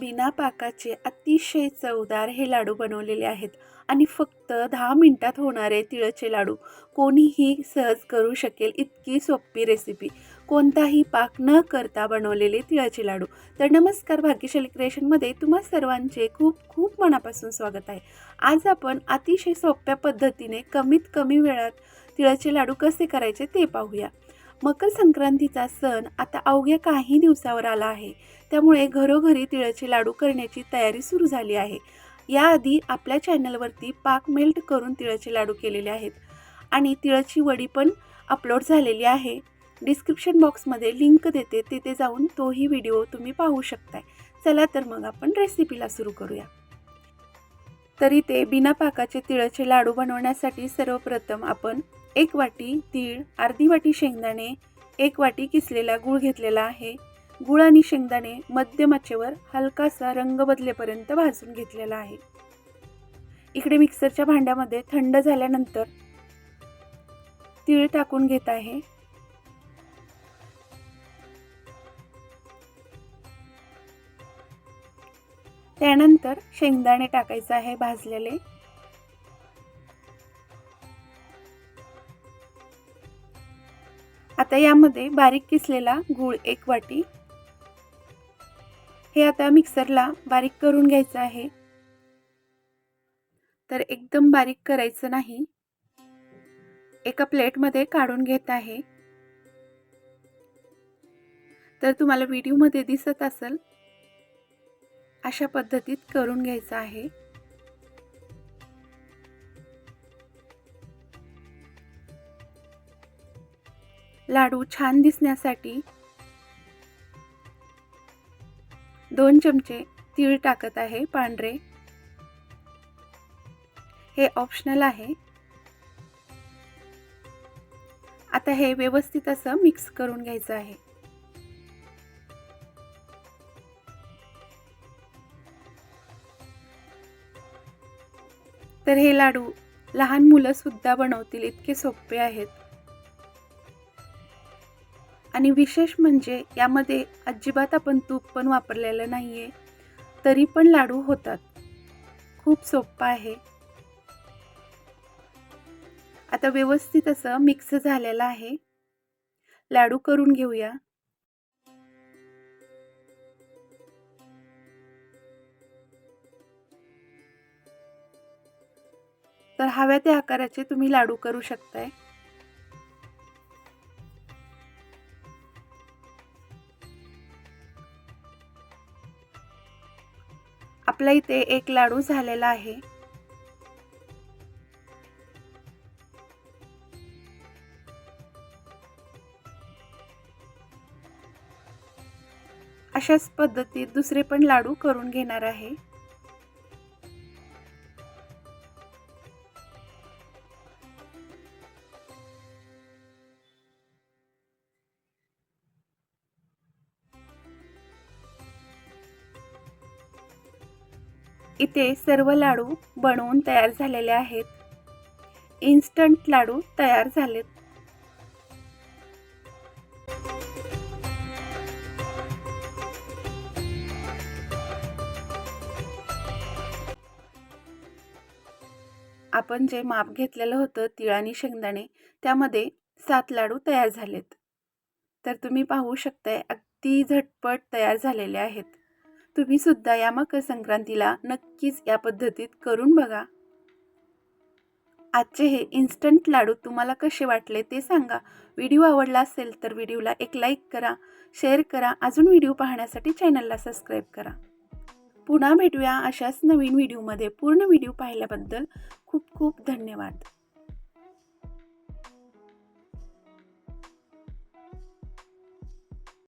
बिना पाकाचे अतिशय चवदार हे लाडू बनवलेले आहेत आणि फक्त दहा मिनटात होणारे तिळचे लाडू कोणीही सहज करू शकेल इतकी सोपी रेसिपी कोणताही पाक न करता बनवलेले तिळाचे लाडू. तर नमस्कार भाग्यशाली क्रिएशनमध्ये तुम्हा सर्वांचे खूप खूप मनापासून स्वागत आहे. आज आपण अतिशय सोप्या पद्धतीने कमीत कमी वेळात तिळाचे लाडू कसे करायचे ते पाहूया. मकर संक्रांतीचा सण आता अवघ्या काही दिवसावर आला आहे. त्यामुळे घरोघरी तिळाचे लाडू करण्याची तयारी सुरू झाली आहे. याआधी आपल्या चॅनलवरती पाक मेल्ट करून तिळाचे लाडू केलेले आहेत. आणि तिळाची वडी पण अपलोड झालेली आहे. डिस्क्रिप्शन बॉक्समध्ये लिंक देते तिथे जाऊन तोही व्हिडिओ तुम्ही पाहू शकताय. चला तर मग आपण रेसिपीला सुरू करूया. तरी ते बिना पाकाचे तिळाचे लाडू बनवण्यासाठी सर्वप्रथम आपण एक वाटी तीळ अर्धी वाटी शेंगदाणे एक वाटी किसलेला गूळ घेतलेला आहे. गूळ आणि शेंगदाणे मध्यमाचेवर हलकासा रंग बदलेपर्यंत भाजून घेतलेला आहे. इकडे मिक्सरच्या भांड्यामध्ये थंड झाल्यानंतर तीळ टाकून घेत आहे. त्यानंतर शेंगदाणे टाकायचं आहे भाजलेले. आता यामध्ये बारीक किसलेला गूळ एक वाटी. हे आता मिक्सरला बारीक करून घ्यायचं आहे. तर एकदम बारीक करायचं नाही. एका प्लेटमध्ये काढून घेत आहे. तर तुम्हाला व्हिडिओमध्ये दिसत असेल अशा पद्धतीत करून घ्यायचं आहे. लाडू छान दिसण्यासाठी दोन चमचे तीळ टाकत आहे पांढरे. हे ऑप्शनल आहे. आता हे व्यवस्थित असं मिक्स करून घ्यायचं आहे. तर हे लाडू लहान मुलं सुद्धा बनवतील इतके सोपे आहेत. आणि विशेष म्हणजे यामध्ये अजिबात आपण तूप पण वापरलेलं नाही आहे तरी पण लाडू होतात. खूप सोपं आहे. आता व्यवस्थित असं मिक्स झालेलं आहे. लाडू करून घेऊया. तर हव्या त्या आकाराचे तुम्ही लाडू करू शकताय. आपल्या इथे एक लाडू झालेला आहे. अशाच पद्धतीत दुसरे पण लाडू करून घेणार आहे. इथे सर्व लाडू बनवून तयार झालेले आहेत. इन्स्टंट लाडू तयार झालेत. आपण जे माप घेतलेलं होतं तिळ आणि शेंगदाणे त्यामध्ये सात लाडू तयार झालेत. तर तुम्ही पाहू शकताय अगदी झटपट तयार झालेले आहेत. तुम्ही सुद्धा या मकर संक्रांतीला नक्कीच या पद्धतीत करून बघा. आजचे हे इन्स्टंट लाडू तुम्हाला कसे वाटले ते सांगा. व्हिडिओ आवडला असेल तर व्हिडिओला एक लाईक करा शेअर करा अजून व्हिडिओ पाहण्यासाठी चॅनलला सबस्क्राईब करा. पुन्हा भेटूया अशाच नवीन व्हिडिओमध्ये पूर्ण व्हिडिओ पाहिल्याबद्दल खूप खूप धन्यवाद.